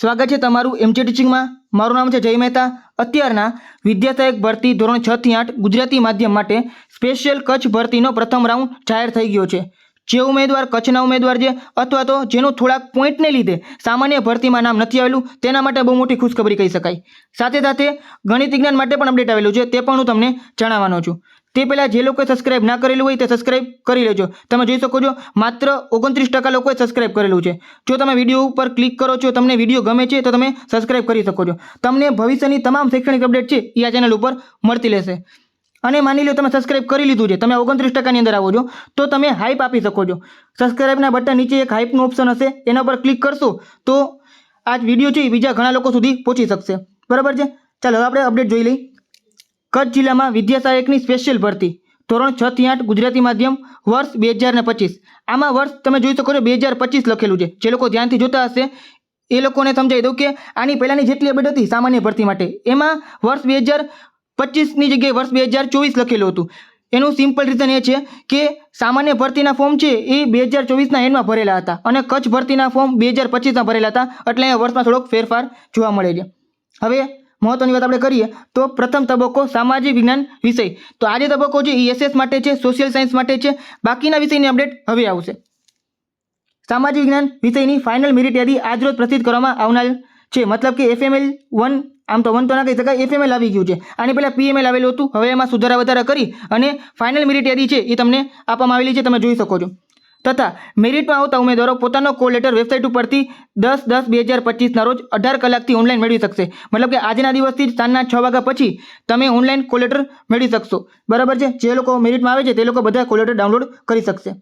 સ્વાગત છે તમારું એમજે ટીચિંગમાં મારું નામ છે જય મહેતા. અત્યારના વિદ્યાસહાયક ભરતી ધોરણ છ થી આઠ ગુજરાતી માધ્યમ માટે સ્પેશિયલ કચ્છ ભરતીનો પ્રથમ રાઉન્ડ જાહેર થઈ ગયો છે. જે ઉમેદવાર, કચ્છના ઉમેદવાર છે, અથવા તો જેનું થોડાક પોઈન્ટને લીધે સામાન્ય ભરતીમાં નામ નથી આવેલું, તેના માટે બહુ મોટી ખુશખબરી કહી શકાય. સાથે સાથે ગણિત વિજ્ઞાન માટે પણ અપડેટ આવેલું છે, તે પણ હું તમને જણાવવાનો છું. તે પહેલાં જે લોકોએ સબસ્ક્રાઇબ ના કરેલું હોય તે સબસ્ક્રાઇબ કરી લેજો. તમે જોઈ શકો છો, માત્ર ઓગણત્રીસ ટકા લોકોએ સબસ્ક્રાઇબ કરેલું છે. જો તમે વીડિયો ઉપર ક્લિક કરો છો, તમને વીડિયો ગમે છે, તો તમે સબસ્ક્રાઇબ કરી શકો છો. તમને ભવિષ્યની તમામ શૈક્ષણિક અપડેટ છે એ આ ચેનલ ઉપર મળતી રહેશે. અને માની લો તમે સબસ્ક્રાઇબ કરી લીધું છે, તમે ઓગણત્રીસ ટકાની અંદર આવો છો, તો તમે હાઇપ આપી શકો છો. સબસ્ક્રાઇબના બટન નીચે એક હાઇપનું ઓપ્શન હશે, એના પર ક્લિક કરશો, તો આ વીડિયો છે એ બીજા ઘણા લોકો સુધી પહોંચી શકશે. બરાબર છે? ચાલો, હવે આપણે અપડેટ જોઈ લઈએ. કચ્છ જિલ્લામાં વિદ્યા સહાયકની સ્પેશિયલ ભરતી. ધોરણ છ થી આઠ ગુજરાતી માધ્યમ, વર્ષ બે હજાર ને પચીસ. આમાં વર્ષ તમે જોઈ શકો છો બે હજાર પચીસ લખેલું છે. જે લોકો ધ્યાનથી જોતા હશે, એ લોકોને સમજાવી દઉં કે આની પહેલાંની જેટલી અપડેટ હતી સામાન્ય ભરતી માટે. એમાં વર્ષ બે હજાર પચીસની જગ્યાએ વર્ષ બે હજાર ચોવીસ લખેલું હતું. એનું સિમ્પલ રીઝન એ છે કે સામાન્ય ભરતીના ફોર્મ છે એ બે હજાર ચોવીસના એન્ડમાં ભરેલા હતા અને કચ્છ ભરતીના ફોર્મ બે હજાર પચીસમાં ભરેલા હતા. એટલે અહીંયા વર્ષમાં થોડોક ફેરફાર જોવા મળે છે. હવે મહત્વની વાત આપણે કરીએ તો પ્રથમ તબક્કો સામાજિક વિજ્ઞાન વિષય. તો આ જે તબક્કો છે એ એસએસ માટે છે સોશિયલ સાયન્સ માટે છે, બાકીના વિષયની અપડેટ હવે આવશે. સામાજિક વિજ્ઞાન વિષયની ફાઇનલ મેરિટ યાદી આજરોજ પ્રસિદ્ધ કરવામાં આવનાર છે. મતલબ કે એફએમએલ વન આમ તો વન તો ના કહી શકાય એફએમએલ આવી ગયું છે. આની પહેલાં પીએમએલ આવેલું હતું, હવે એમાં સુધારા વધારા કરી અને ફાઇનલ મેરિટ યાદી છે એ તમને આપવામાં આવેલી છે, તમે જોઈ શકો છો. તથા મેરિટમાં આવતા ઉમેદવારો પોતાનો કોલ લેટર વેબસાઇટ ઉપરથી દસ દસ બે હજાર પચીસના રોજ અઢાર કલાકથી ઓનલાઈન મેળવી શકશે. મતલબ કે આજના દિવસથી સાંજના છ વાગ્યા પછી તમે ઓનલાઈન કોલ લેટર મેળવી શકશો. બરાબર છે? જે લોકો મેરિટમાં આવે છે તે લોકો બધા કોલ લેટર ડાઉનલોડ કરી શકશે.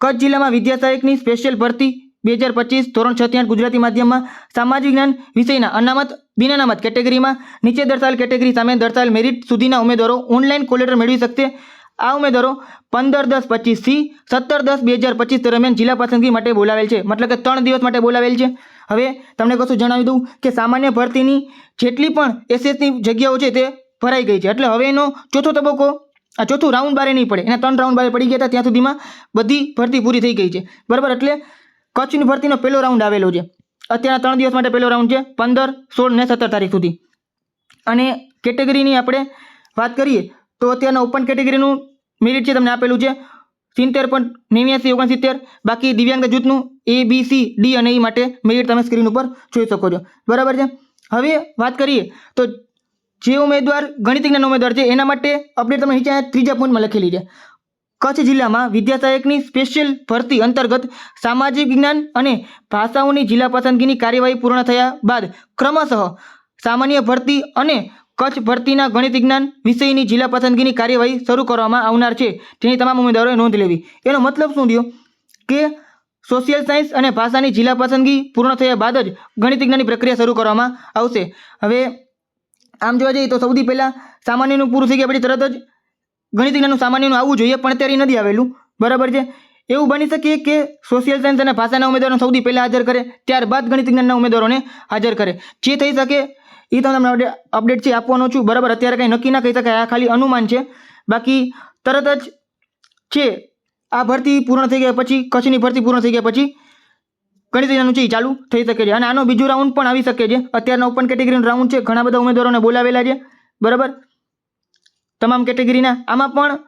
કચ્છ જિલ્લામાં વિદ્યા સહાયકની સ્પેશિયલ ભરતી બે હજાર પચીસ ધોરણ છ થી ગુજરાતી માધ્યમમાં સામાજિક જ્ઞાન વિષયના અનામત બિન અનામત કેટેગરીમાં નીચે દર્શાવેલ કેટેગરી સામે દર્શાવેલ મેરિટ સુધીના ઉમેદવારો ઓનલાઈન કોલ લેટર મેળવી શકશે. આ ઉમેદવારો પંદર દસ પચીસથી સત્તર દસ બે હજાર પચીસ દરમિયાન જિલ્લા પસંદગી માટે બોલાવેલ છે. મતલબ કે ત્રણ દિવસ માટે બોલાવેલ છે. હવે તમને કશું જણાવી દઉં કે સામાન્ય ભરતીની જેટલી પણ એસએસની જગ્યાઓ છે તે ભરાઈ ગઈ છે. એટલે હવે એનો ચોથો તબક્કો, આ ચોથું રાઉન્ડ બારે નહીં પડે. એના ત્રણ રાઉન્ડ બારે પડી ગયા હતા, ત્યાં સુધીમાં બધી ભરતી પૂરી થઈ ગઈ છે. બરાબર, એટલે કચ્છની ભરતીનો પહેલો રાઉન્ડ આવેલો છે. અત્યારના ત્રણ દિવસ માટે પહેલો રાઉન્ડ છે, પંદર, સોળ ને સત્તર તારીખ સુધી. અને કેટેગરીની આપણે વાત કરીએ તો અત્યારના ઓપન કેટેગરીનું મેરિટ છે તમને આપેલું છે. સિત્તેર પોઈન્ટ નેવ્યાસી ઓગણસિત્તેર બાકી દિવ્યાંગ જૂથનું એ બી સી ડી અને ઈ માટે મેરિટ તમે સ્ક્રીન ઉપર જોઈ શકો છો. બરાબર છે? હવે વાત કરીએ તો જે ઉમેદવાર, ગણિત વિજ્ઞાન ઉમેદવાર છે, એના માટે અપડેટ તમે નીચે ત્રીજા પોઈન્ટમાં લખેલી છે. કચ્છ જિલ્લામાં વિદ્યા સહાયકની સ્પેશિયલ ભરતી અંતર્ગત સામાજિક વિજ્ઞાન અને ભાષાઓની જિલ્લા પસંદગીની કાર્યવાહી પૂર્ણ થયા બાદ ક્રમશઃ સામાન્ય ભરતી અને કચ્છ ભરતીના ગણિત વિજ્ઞાન વિષયની જિલ્લા પસંદગીની કાર્યવાહી શરૂ કરવામાં આવનાર છે. જેની તમામ ઉમેદવારોએ નોંધ લેવી. એનો મતલબ શું થયો? કે સોશિયલ સાયન્સ અને ભાષાની જિલ્લા પસંદગી પૂર્ણ થયા બાદ જ ગણિત વિજ્ઞાનની પ્રક્રિયા શરૂ કરવામાં આવશે. હવે આમ જોવા જઈએ તો સૌથી પહેલાં સામાન્યનું પૂરું થઈ ગયા પછી તરત જ ગણિત વિજ્ઞાનનું સામાન્યનું આવવું જોઈએ પણ અત્યારે નથી આવેલું. બરાબર છે? એવું બની શકે કે સોશિયલ સાયન્સ અને ભાષાના ઉમેદવારોને સૌથી પહેલાં હાજર કરે, ત્યારબાદ ગણિત વિજ્ઞાનના ઉમેદવારોને હાજર કરે. જે થઈ શકે એ તમને અપડે- અપડેટ છે આપવાનો છું, બરાબર? અત્યારે કંઈ નક્કી ના કહી શકાય, આ ખાલી અનુમાન છે. બાકી તરત જ છે, આ ભરતી પૂર્ણ થઈ ગયા પછી, કચ્છની ભરતી પૂર્ણ થઈ ગયા પછી ગણિત વિજ્ઞાનનું છે એ ચાલુ થઈ શકે છે. અને આનો બીજો રાઉન્ડ પણ આવી શકે છે. અત્યારના ઓપન કેટેગરીનો રાઉન્ડ છે, ઘણા બધા ઉમેદવારોને બોલાવેલા છે, બરાબર? તમામ કેટેગરીના આમાં પણ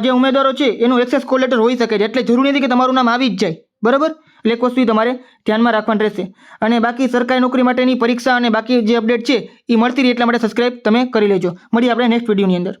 જે ઉમેદવારો છે, એનું એક્સેસ કોલેટર હોઈ શકે છે. એટલે જરૂરી નથી કે તમારું નામ આવી જ જાય, બરાબર? એટલે વસ્તુ તમારે ધ્યાનમાં રાખવાનું રહેશે. અને બાકી સરકારી નોકરી માટેની પરીક્ષા અને બાકી જે અપડેટ છે એ મળતી રહે એટલા માટે સબસ્ક્રાઇબ તમે કરી લેજો. મળીએ આપણે નેક્સ્ટ વિડીયોની અંદર.